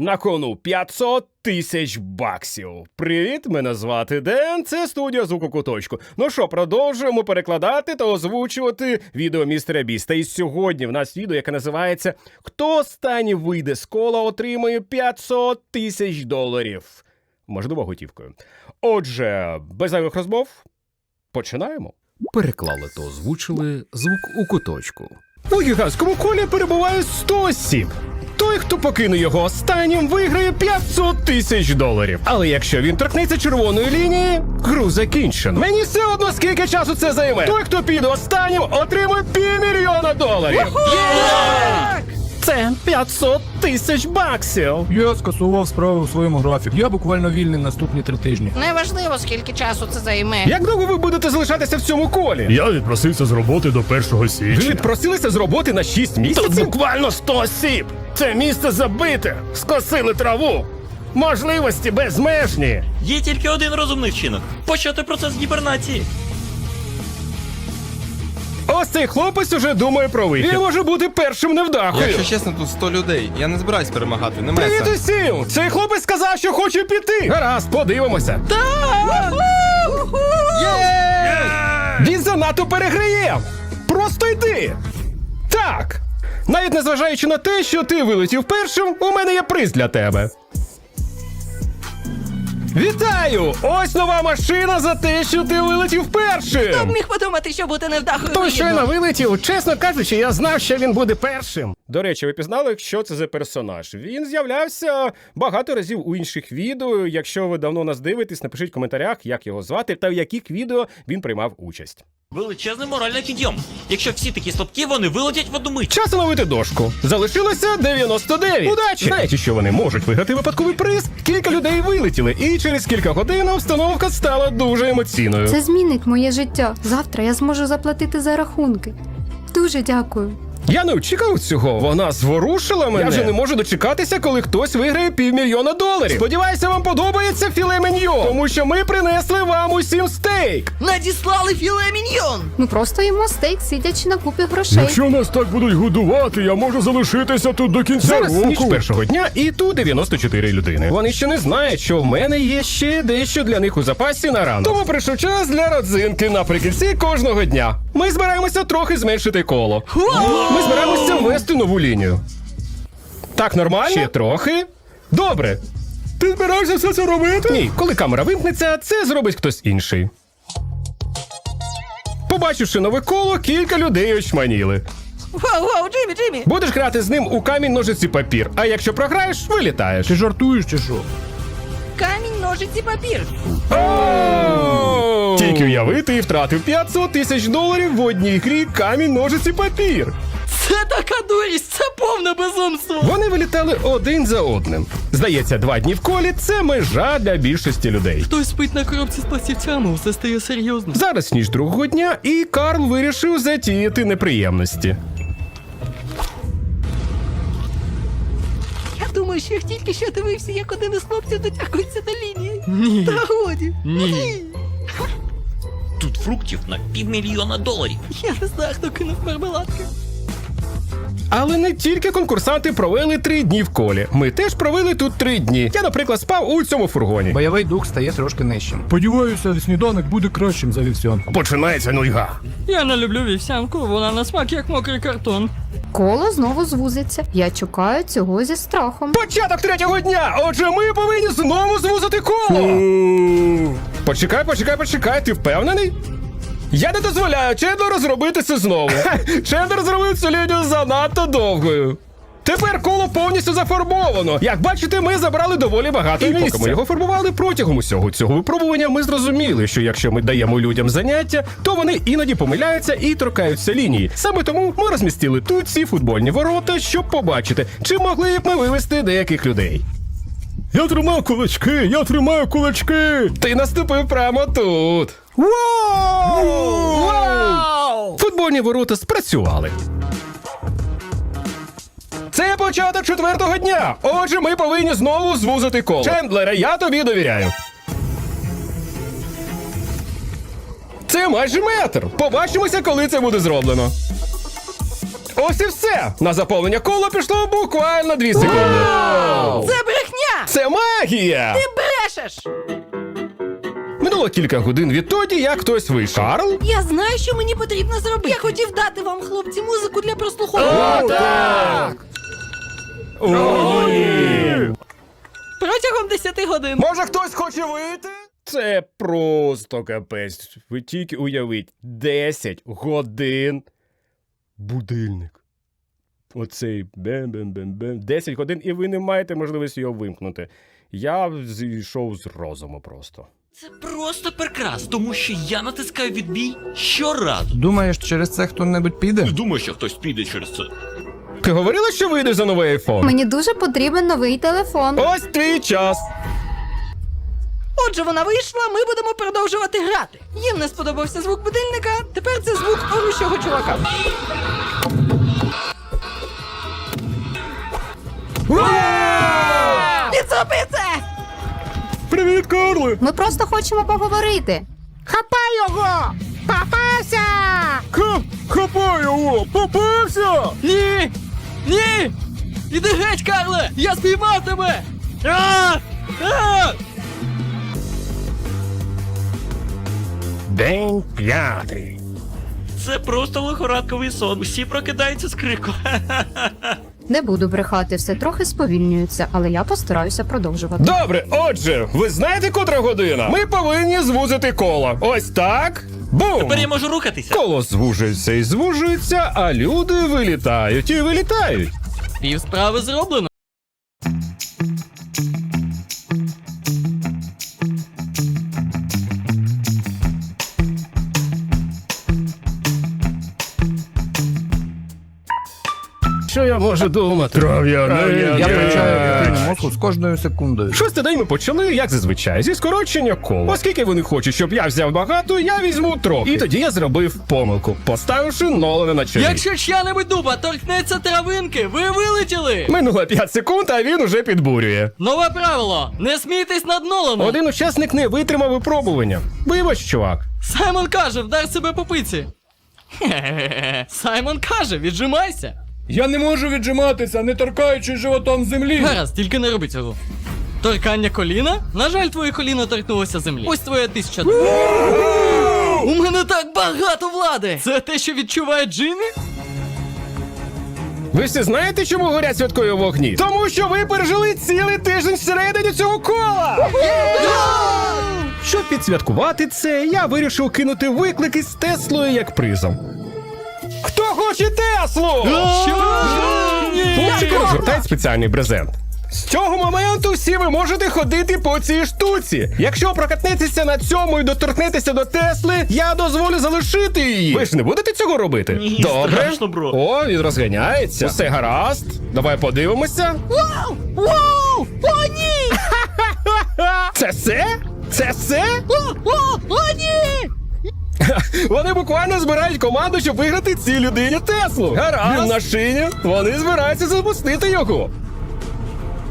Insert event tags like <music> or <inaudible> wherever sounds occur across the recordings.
На кону 500 тисяч баксів. Привіт, мене звати Ден. Це студія звуку куточку. Ну що, продовжуємо перекладати та озвучувати відео містера Біста. І сьогодні в нас відео, яке називається Хто останній вийде з кола, отримує 500 тисяч доларів. Можливо, готівкою. Отже, без зайвих розмов, починаємо. Переклали та озвучили звук у куточку. У гігантському колі перебуває 100 осіб. Хто покине його останнім, виграє 500 тисяч доларів. Але якщо він торкнеться червоної лінії, гру закінчено. Мені все одно скільки часу це займе. Той, хто піде останнім, отримує півмільйона доларів. Це 500 тисяч баксів. Я скасував справи у своєму графіку. Я буквально вільний наступні три тижні. Неважливо, скільки часу це займе. Як довго ви будете залишатися в цьому колі? Я відпросився з роботи до 1 Ви відпросилися з роботи на 6 місяців? Тут буквально 100 осіб. Це місце забите. Скосили траву. Можливості безмежні. Є тільки один розумний вчинок почати процес гібернації. Ось цей хлопець уже думає про вихід. Він може бути першим невдахою. Якщо чесно, тут 100 людей. Я не збираюсь перемагати, немає Привіт усім! Цей хлопець сказав, що хоче піти. Гаразд, подивимося. Так! Він занадто переграє. Просто йди. Так. Навіть незважаючи на те, що ти вилетів першим, у мене є приз для тебе. Вітаю! Ось нова машина за те, що ти вилетів першим. Міг подумати, що бути невдахою. Той вигідно. щойно вилетів, чесно кажучи, я знав, що він буде першим. До речі, ви пізнали, що це за персонаж? Він з'являвся багато разів у інших відео. Якщо ви давно нас дивитесь, напишіть в коментарях, як його звати та в яких відео він приймав участь. Величезний моральний підйом. Якщо всі такі слабкі, вони вилетять в одну мить. Час ловити дошку. Залишилося 99. Удачі! Знаєте, що вони можуть виграти випадковий приз? Кілька людей вилетіли, і через кілька годин обстановка стала дуже емоційною. Це змінить моє життя. Завтра я зможу заплатити за рахунки. Дуже дякую. Я не очікував цього. Вона зворушила мене. Я вже не можу дочекатися, коли хтось виграє півмільйона доларів. Сподіваюся, вам подобається філе меньйо, тому що ми принесли вам усім стейк. Надіслали філе міньйон. Ми просто їмо стейк, сидячи на купі грошей. Якщо нас так будуть годувати, я можу залишитися тут до кінця Зараз року. ніч першого дня, і тут 94 людини. Вони ще не знають, що в мене є ще дещо для них у запасі на ранок. Тому прийшов час для родзинки наприкінці кожного дня. Ми збираємося трохи зменшити коло. Ми збираємося ввести нову лінію. Так, нормально? Ще трохи. Добре. Ти збираєшся все це робити? Ні, коли камера вимкнеться, це зробить хтось інший. Побачивши нове коло, кілька людей очманіли. Вау, вау, Джиммі, Джиммі. Будеш грати з ним у камінь, ножиці, папір. А якщо програєш, вилітаєш. Ти жартуєш чи що? Камінь, ножиці, папір. Тільки уявити і втратив 500 тисяч доларів в одній грі камінь, ножиці, папір. Це така дурість, це повне безумство. Вони вилітали один за одним. Здається, два дні в колі це межа для більшості людей. Хтось спить на коробці з пластівцями, усе стає серйозно. Зараз ніж другого дня, і Карл вирішив затіяти неприємності. Я думаю, що я тільки що дивився, як один із хлопців дотягується до лінії. Ні. Та годі. Ні. Тут фруктів на півмільйона доларів. Я не знаю, хто кинув мармеладки. Але не тільки конкурсанти провели три дні в колі. Ми теж провели тут три дні. Я, наприклад, спав у цьому фургоні. Бойовий дух стає трошки нижчим. Сподіваюся, сніданок буде кращим за вівсянку. Починається нуйга. Я не люблю вівсянку, вона на смак як мокрий картон. Коло знову звузиться. Я чекаю цього зі страхом. Початок третього дня! Отже, ми повинні знову звузити коло! Почекай, почекай, почекай, ти впевнений? Я не дозволяю Чендлеру зробити це знову. Чендлер зробив цю лінію занадто довгою. Тепер коло повністю зафарбовано. Як бачите, ми забрали доволі багато і місця. Поки ми його фарбували протягом усього цього випробування, ми зрозуміли, що якщо ми даємо людям заняття, то вони іноді помиляються і торкаються лінії. Саме тому ми розмістили тут ці футбольні ворота, щоб побачити, чи могли б ми вивести деяких людей. Я тримаю кулачки, я тримаю кулачки. Ти наступив прямо тут. Вау! Футбольні ворота спрацювали. Це початок четвертого дня. Отже, ми повинні знову звузити коло. Чендлере, я тобі довіряю. Це майже метр. Побачимося, коли це буде зроблено. Ось і все. На заповнення кола пішло буквально 2 секунди. Це брехня! Це магія! Ти Брешеш! Минуло кілька годин відтоді, як хтось вийшов. Карл? Я знаю, що мені потрібно зробити. Я хотів дати вам, хлопці, музику для прослуховування. так! Протягом 10 годин. Може хтось хоче вийти? Це просто капець. Ви тільки уявіть, 10 годин будильник. Оцей бем-бем-бем-бем. 10 годин, і ви не маєте можливості його вимкнути. Я зійшов з розуму просто. Це просто прикрас, тому що я натискаю відбій щоразу. Думаєш, через це хто-небудь піде? Не думаю, що хтось піде через це. Ти говорила, що вийдеш за новий айфон? Мені дуже потрібен новий телефон. Ось твій час. Отже, вона вийшла, ми будемо продовжувати грати. Їм не сподобався звук будильника, тепер це звук орущого чувака. Підсопи це! Карле! Ми просто хочемо поговорити. Хапай його! Попався! Ха, хапай його! Попався! Ні! Ні! Іди геть, Карле! Я спіймав тебе! А! А! День п'ятий. Це просто лихорадковий сон. Усі прокидаються з крику. <laughs> Не буду брехати, все трохи сповільнюється, але я постараюся продовжувати. Добре, отже, ви знаєте, котра година? Ми повинні звузити коло. Ось так. Бум! Тепер я можу рухатися. Коло звужується і звужується, а люди вилітають і вилітають. Пів справи зроблено. Що я можу думати? Трав'яне. Я втрачаю мозку з кожною секундою. Шостий день ми почали, як зазвичай, зі скорочення кола. Оскільки вони хочуть, щоб я взяв багато, я візьму трохи. І тоді я зробив помилку, поставивши Нолана на чолі. Якщо чия-небудь дуба торкнеться травинки, ви вилетіли! Минуло 5 секунд, а він уже підбурює. Нове правило! Не смійтесь над Ноланом! Один учасник не витримав випробування. Вибач, чувак. Саймон каже, вдар себе по пиці. Саймон каже, віджимайся. Я не можу віджиматися, не торкаючись животом землі. Гаразд, тільки не роби цього. Торкання коліна? На жаль, твоє коліно торкнулося землі. Ось твоя тисяча. У мене так багато влади! Це те, що відчуває Джиммі? Ви всі знаєте, чому горять святкові вогні? Тому що ви пережили цілий тиждень всередині цього кола! Щоб підсвяткувати це, я вирішив кинути виклик із Теслою як призом. Хто хоче Теслу? Хлопчики розгортають спеціальний презент. З цього моменту всі ви можете ходити по цій штуці. Якщо прокатнетеся на цьому і доторкнетеся до Тесли, я дозволю залишити її. Ви ж не будете цього робити? Ні, Добре. страшно, бро. О, він розганяється. Усе гаразд. Давай подивимося. Вау! Вау! О, ні! <laughs> Це все? Це все? О, о, о, ні! <laughs> Вони буквально збирають команду, щоб виграти цій людині Теслу. Гаразд. Він на шині. Вони збираються запустити його.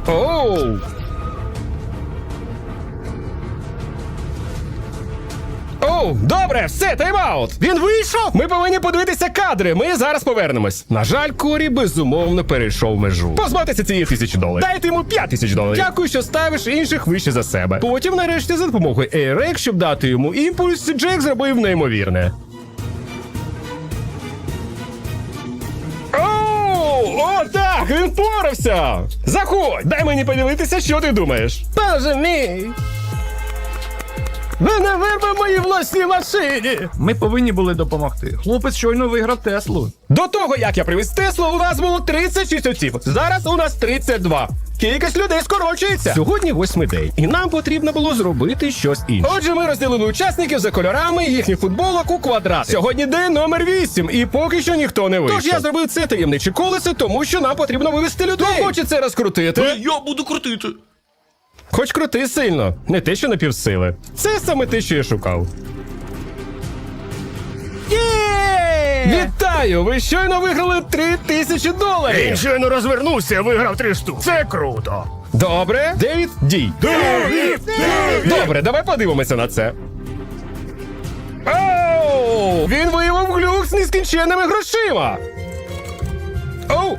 Оу. Оу, добре, все, тайм-аут. Він вийшов. Ми повинні подивитися кадри. Ми зараз повернемось. На жаль, Корі безумовно перейшов межу. Позбавтеся цієї тисячі доларів. Дайте йому п'ять тисяч доларів. Дякую, що ставиш інших вище за себе. Потім, нарешті, за допомогою AirX, щоб дати йому імпульс, Джек зробив неймовірне. О, так, він впорався! Заходь! Дай мені поділитися, що ти думаєш. Боже мій! Ви не вирви моїй власній машині! Ми повинні були допомогти. Хлопець щойно виграв Теслу. До того, як я привіз Теслу, у нас було 36 осіб. Зараз у нас 32. Кількість людей скорочується. Сьогодні восьмий день, і нам потрібно було зробити щось інше. Отже, ми розділили учасників за кольорами їхніх футболок у квадрати. Сьогодні день номер 8, і поки що ніхто не вийшов. Тож я зробив це таємниче колесо, тому що нам потрібно вивести людей. Хто хоче це розкрутити? Я буду крутити. Хоч крути сильно, не те, що на півсили. Це саме те, що я шукав. Вітаю! Ви щойно виграли три тисячі доларів! Він щойно розвернувся, виграв три штуки. Це круто. Добре, Девід, дій. Девід! Добре, давай подивимося на це. Оу! Він виявив глюк з нескінченними грошима.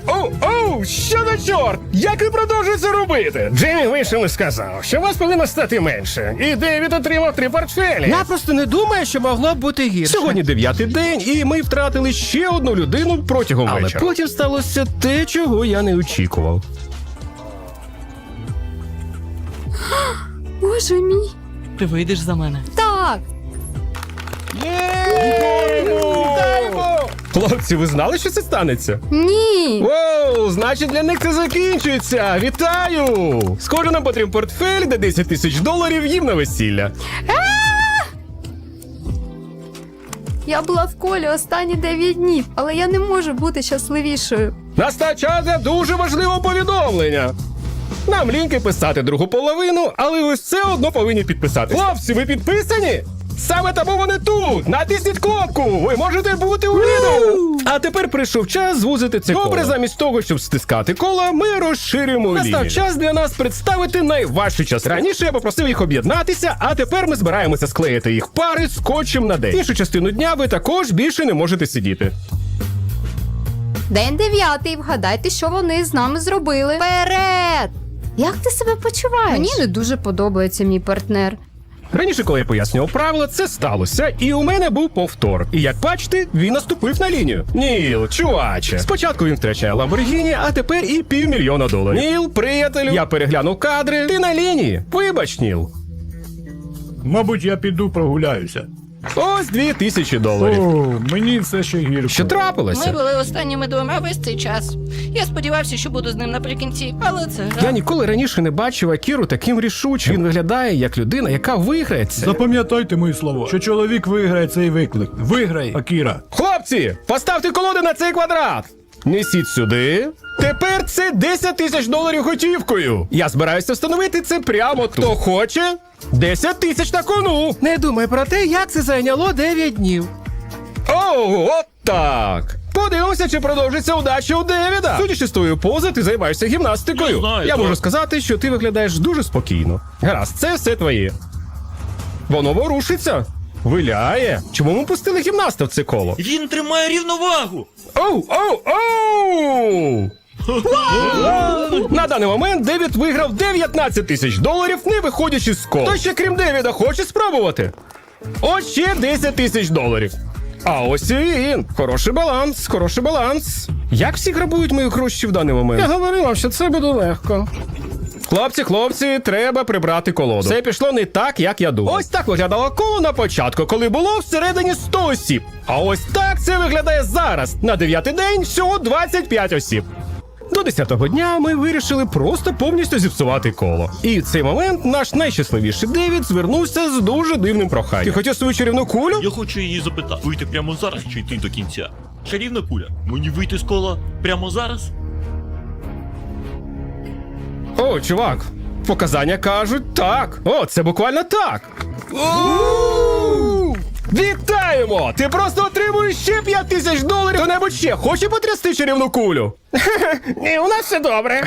Оу, оу, що за чорт? Як ви продовжуєте це робити? Джеймі вийшов і сказав, що вас повинно стати менше. І Девід отримав три портфелі. Я просто не думаю, що могло б бути гірше. Сьогодні дев'ятий день, і ми втратили ще одну людину протягом Але вечора. потім сталося те, чого я не очікував. <gasps> Боже мій. Ти вийдеш за мене. Так. Хлопці, ви знали, що це станеться? Ні. Воу, значить для них це закінчується. Вітаю! Схоже, нам потрібен портфель, де 10 тисяч доларів їм на весілля. Я була в колі останні 9 днів, але я не можу бути щасливішою. Настав час для дуже важливого повідомлення. Нам ліньки писати другу половину, але ви все одно повинні підписати. Хлопці, ви підписані? Саме тому вони тут! Натисніть кнопку! Ви можете бути у відео! А тепер прийшов час звузити це Добре, замість того, щоб стискати коло, ми розширюємо Настав час для нас представити найважчий час. Раніше я попросив їх об'єднатися, а тепер ми збираємося склеїти їх пари скотчем на день. Іншу частину дня ви також більше не можете сидіти. День дев'ятий. Вгадайте, що вони з нами зробили. Вперед! Як ти себе почуваєш? Мені не дуже подобається мій партнер. Раніше, коли я пояснював правила, це сталося, і у мене був повтор. І як бачите, він наступив на лінію. Ніл, чуваче. Спочатку він втрачає Ламборгіні, а тепер і півмільйона доларів. Ніл, приятелю, я переглянув кадри. Ти на лінії. Вибач, Ніл. Мабуть, я піду прогуляюся. Ось дві тисячі доларів. О, мені все ще гірко. Що Ми трапилося? були останніми двома весь цей час. Я сподівався, що буду з ним наприкінці, але це гра. Я ніколи раніше не бачив Акіру таким рішучим. Він виглядає як людина, яка виграє. Запам'ятайте мої слова, що чоловік виграє цей виклик. Виграй, Акіра. Хлопці, поставте колоди на цей квадрат. Несіть сюди. Тепер це 10 тисяч доларів готівкою. Я збираюся встановити це прямо тут. Хто хоче? 10 тисяч на кону. Не думай про те, як це зайняло 9 днів. Оу, от так. Подивимося, чи продовжиться удача у Девіда. Судячи з твоєї пози, ти займаєшся гімнастикою. Не знаю, Я можу сказати, що ти виглядаєш дуже спокійно. Гаразд, це все твоє. Воно ворушиться. Виляє. Чому ми пустили гімнаста в це коло? Він тримає рівновагу. Оу, оу, оу! На даний момент Девід виграв 19 тисяч доларів, не виходячи з кола. Хто ще крім Девіда хоче спробувати? Ось ще 10 тисяч доларів. А ось і він. Хороший баланс, хороший баланс. Як всі грабують мої гроші в даний момент? Я говорив вам, що це буде легко. Хлопці, хлопці, треба прибрати колоду. Все пішло не так, як я думав. Ось так виглядало коло на початку, коли було всередині 100 осіб. А ось так це виглядає зараз. На дев'ятий день всього 25 осіб. До 10-го дня ми вирішили просто повністю зіпсувати коло. І в цей момент наш найщасливіший Девід звернувся з дуже дивним проханням. Ти хотів свою чарівну кулю? Я хочу її запитати, вийти прямо зараз чи йти до кінця. Чарівна куля, мені вийти з кола прямо зараз? О, чувак, показання кажуть так. О, це буквально так. Вітаємо! Ти просто отримуєш ще 5 тисяч доларів. Хто-небудь ще хоче потрясти чарівну кулю? <laughs> Ні, у нас все добре.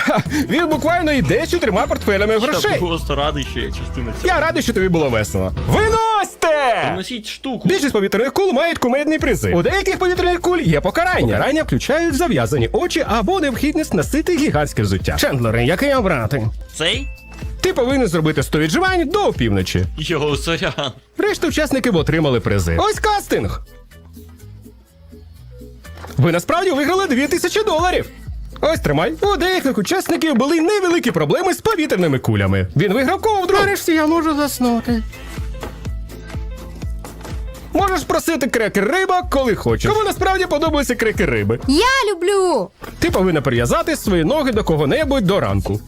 Він буквально йде з чотирма портфелями Я грошей. просто радий, що я частина цього. Я радий, що тобі було весело. Виносьте! Носіть штуку. Більшість повітряних кул мають кумедні призи. У деяких повітряних куль є покарання. Покарання включають зав'язані очі або необхідність носити гігантське взуття. Чендлери, який обрати? Цей? Ти повинен зробити 100 відживань до опівночі. Його сорян. Решта учасників отримали призи. Ось кастинг. Ви насправді виграли 2000 доларів. Ось тримай. У деяких учасників були невеликі проблеми з повітряними кулями. Він виграв ковдру. Нарешті я можу заснути. Можеш просити крекер риба, коли хочеш. Кому насправді подобаються крекер риби. Я люблю! Ти повинна прив'язати свої ноги до кого-небудь до ранку.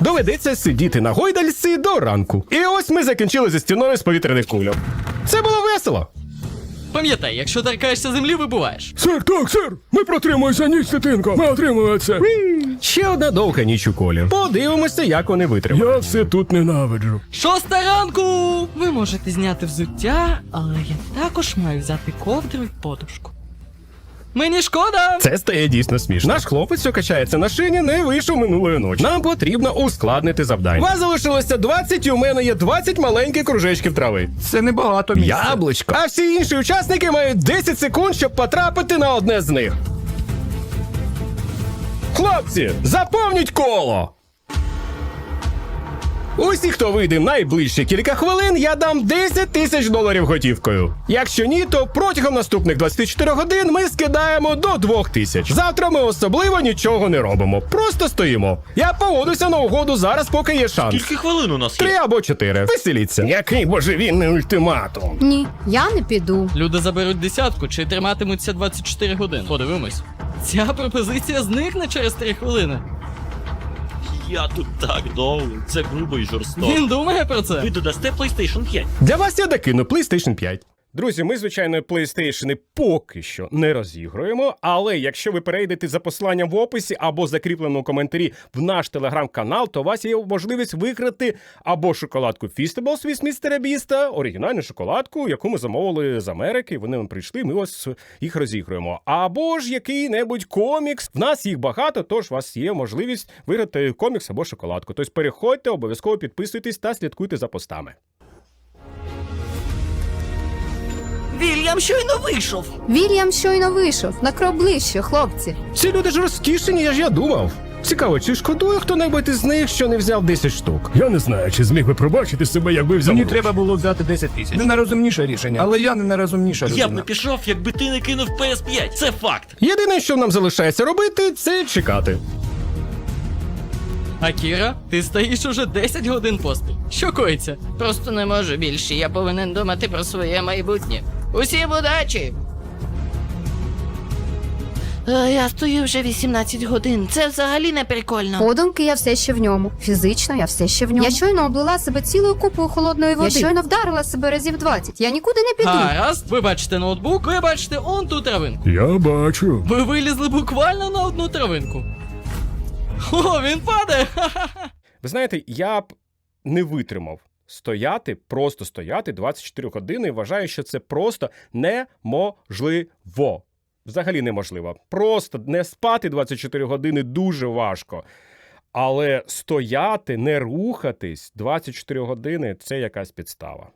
Доведеться сидіти на гойдальці до ранку. І ось ми закінчили зі стіною з повітряних кульок. Це було весело. Пам'ятай, якщо торкаєшся землі, вибуваєш. Сер, так, сер! Ми протримуємося ніч, дитинко! Ми отримуємо це! Ще одна довга ніч у колі. Подивимося, як вони витримають. Я все тут ненавиджу. Шоста ранку! Ви можете зняти взуття, але я також маю взяти ковдру і подушку. Мені шкода! Це стає дійсно смішно. Наш хлопець, що качається на шині, не вийшов минулої ночі. Нам потрібно ускладнити завдання. У вас залишилося 20, і у мене є 20 маленьких кружечків трави. Це небагато місця. Яблучко. А всі інші учасники мають 10 секунд, щоб потрапити на одне з них. Хлопці, заповніть коло! Усі, хто вийде найближчі кілька хвилин, я дам 10 тисяч доларів готівкою. Якщо ні, то протягом наступних 24 годин ми скидаємо до 2 тисяч. Завтра ми особливо нічого не робимо. Просто стоїмо. Я погодуся на угоду зараз, поки є шанс. Скільки хвилин у нас Три або чотири. Веселіться. Який божевільний ультиматум. Ні, я не піду. Люди заберуть десятку чи триматимуться 24 години. Подивимось. Ця пропозиція зникне через 3 хвилини. Я тут так довго. Це грубо і жорстоко. Він думає про це. Ви додасте PlayStation 5. Для вас я докину PlayStation 5. Друзі, ми, звичайно, PlayStation поки що не розігруємо, але якщо ви перейдете за посиланням в описі або закріпленому коментарі в наш телеграм-канал, то у вас є можливість виграти або шоколадку Feastables від містера Біста, оригінальну шоколадку, яку ми замовили з Америки. Вони нам прийшли, ми ось їх розігруємо. Або ж який-небудь комікс. В нас їх багато, тож у вас є можливість виграти комікс або шоколадку. Тобто переходьте, обов'язково підписуйтесь та слідкуйте за постами. Вільям щойно вийшов. Вільям щойно вийшов. На крок ближче, хлопці. Ці люди ж розкішені, я ж я думав. Цікаво, чи шкодує хто-небудь із них, що не взяв 10 штук? Я не знаю, чи зміг би пробачити себе, якби взяв. Мені гроші. треба було взяти 10 тисяч. Не найрозумніше рішення, але я не найрозумніша Я б не пішов, якби ти не кинув PS5. Це факт. Єдине, що нам залишається робити, це чекати. Акіра, ти стоїш уже 10 годин поспіль. Що коїться? Просто не можу більше. Я повинен думати про своє майбутнє. Усім удачі! Е, Я стою вже 18 годин. Це взагалі не прикольно. Подумки я все ще в ньому. Фізично я все ще в ньому. Я щойно облила себе цілою купою холодної води. Я щойно вдарила себе разів 20. Я нікуди не піду. Гаразд, ви бачите ноутбук, ви бачите он ту травинку. Я бачу. Ви вилізли буквально на одну травинку. О, він падає! <laughs> Ви знаєте, я б не витримав стояти, просто стояти 24 години. і Вважаю, що це просто неможливо. Взагалі неможливо. Просто не спати 24 години дуже важко. Але стояти, не рухатись 24 години це якась підстава.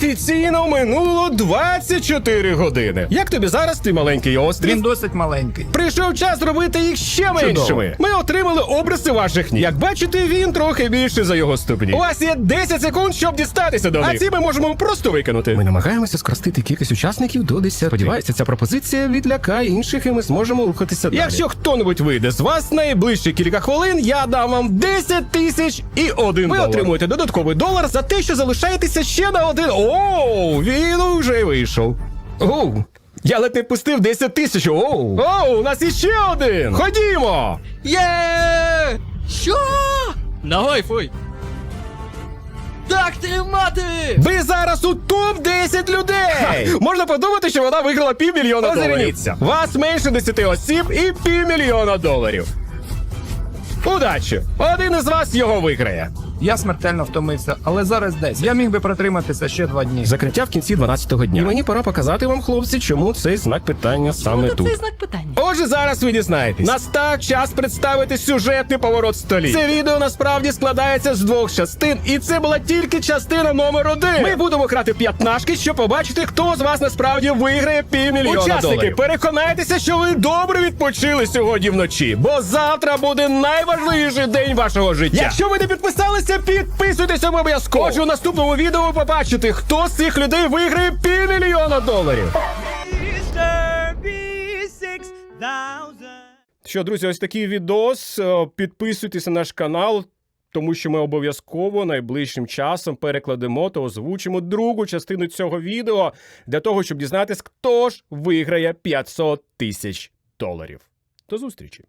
Офіційно минуло 24 години. Як тобі зараз твій маленький острів? Він досить маленький. Прийшов час зробити їх ще меншими. Ми отримали обриси ваших ніг. Як бачите, він трохи більший за його ступні. У вас є 10 секунд, щоб дістатися до них. А ці ми можемо просто викинути. Ми намагаємося скоростити кількість учасників до 10. Сподіваюся, ця пропозиція відлякає інших, і ми зможемо рухатися далі. Якщо хто-небудь вийде з вас найближчі кілька хвилин, я дам вам 10 тисяч і один Ви долар. отримуєте додатковий долар за те, що залишаєтеся ще на один. Оу, він уже вийшов. Оу. Я ледь не пустив 10 тисяч. Оу. Оу, у нас іще один. Ходімо. Є! Що? Давай, фуй. Так тримати! Ви зараз у топ 10 людей. Можна подумати, що вона виграла півмільйона доларів. Вас менше 10 осіб і півмільйона доларів. Удачі! Один із вас його виграє. Я смертельно втомився, але зараз десь. Я міг би протриматися ще два дні. Закриття в кінці 12-го дня. І мені пора показати вам, хлопці, чому цей знак питання саме тут. Це знак питання. Отже, зараз ви дізнаєтесь. Настав час представити сюжетний поворот столі. Це відео насправді складається з двох частин, і це була тільки частина номер один. Ми будемо грати п'ятнашки, щоб побачити, хто з вас насправді виграє півмільйона Учасники, доларів. переконайтеся, що ви добре відпочили сьогодні вночі, бо завтра буде найважливіший день вашого життя. Якщо ви не підписалися, підписуйтесь обов'язково. Отже, у наступному відео ви побачите, хто з цих людей виграє півмільйона доларів. Що, друзі, ось такий відос. Е, Підписуйтесь на наш канал, тому що ми обов'язково найближчим часом перекладемо та озвучимо другу частину цього відео для того, щоб дізнатись, хто ж виграє 500 тисяч доларів. До зустрічі!